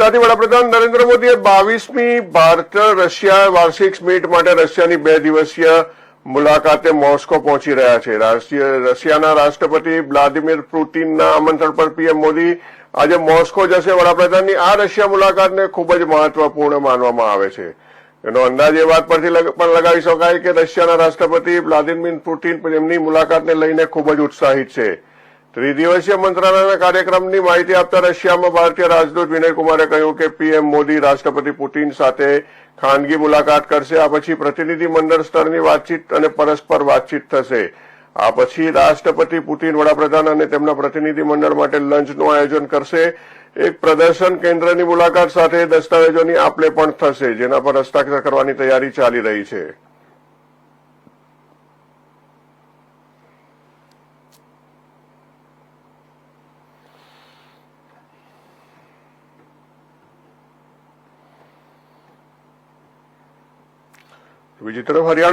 ત્યાંથી વડાપ્રધાન નરેન્દ્ર મોદીએ બાવીસમી ભારત રશિયા વાર્ષિક મીટ માટે રશિયાની બે દિવસીય મુલાકાતે મોસ્કો પહોંચી રહ્યા છે. રશિયાના રાષ્ટ્રપતિ વ્લાદિમીર પુતિનના આમંત્રણ પર પીએમ મોદી આજે મોસ્કો જશે. વડાપ્રધાનની આ રશિયા મુલાકાતને ખૂબ જ મહત્વપૂર્ણ માનવામાં આવે છે. એનો અંદાજ એ વાત પરથી પણ લગાવી શકાય કે રશિયાના રાષ્ટ્રપતિ વ્લાદિમીર પુતિન તેમની મુલાકાતને લઈને ખૂબ જ ઉત્સાહિત છે. ત્રિદિવસીય મંત્રાલયના કાર્યક્રમની માહિતી આપતા રશિયામાં ભારતીય રાજદૂત વિનયકુમારે કહ્યું કે પીએમ મોદી રાષ્ટ્રપતિ પુતિન સાથે ખાનગી મુલાકાત કરશે, આ પછી પ્રતિનિધિ મંડળ સ્તરની વાતચીત અને પરસ્પર વાતચીત થશે. આ પછી રાષ્ટ્રપતિ પુતિન વડાપ્રધાન અને તેમના પ્રતિનિધિ મંડળ માટે લંચનું આયોજન કરશે. એક પ્રદર્શન કેન્દ્રની મુલાકાત સાથે દસ્તાવેજોની આપલે પણ થશે, જેના પર હસ્તાક્ષર કરવાની તૈયારી ચાલી રહી છે. विचित्र हरियाणा.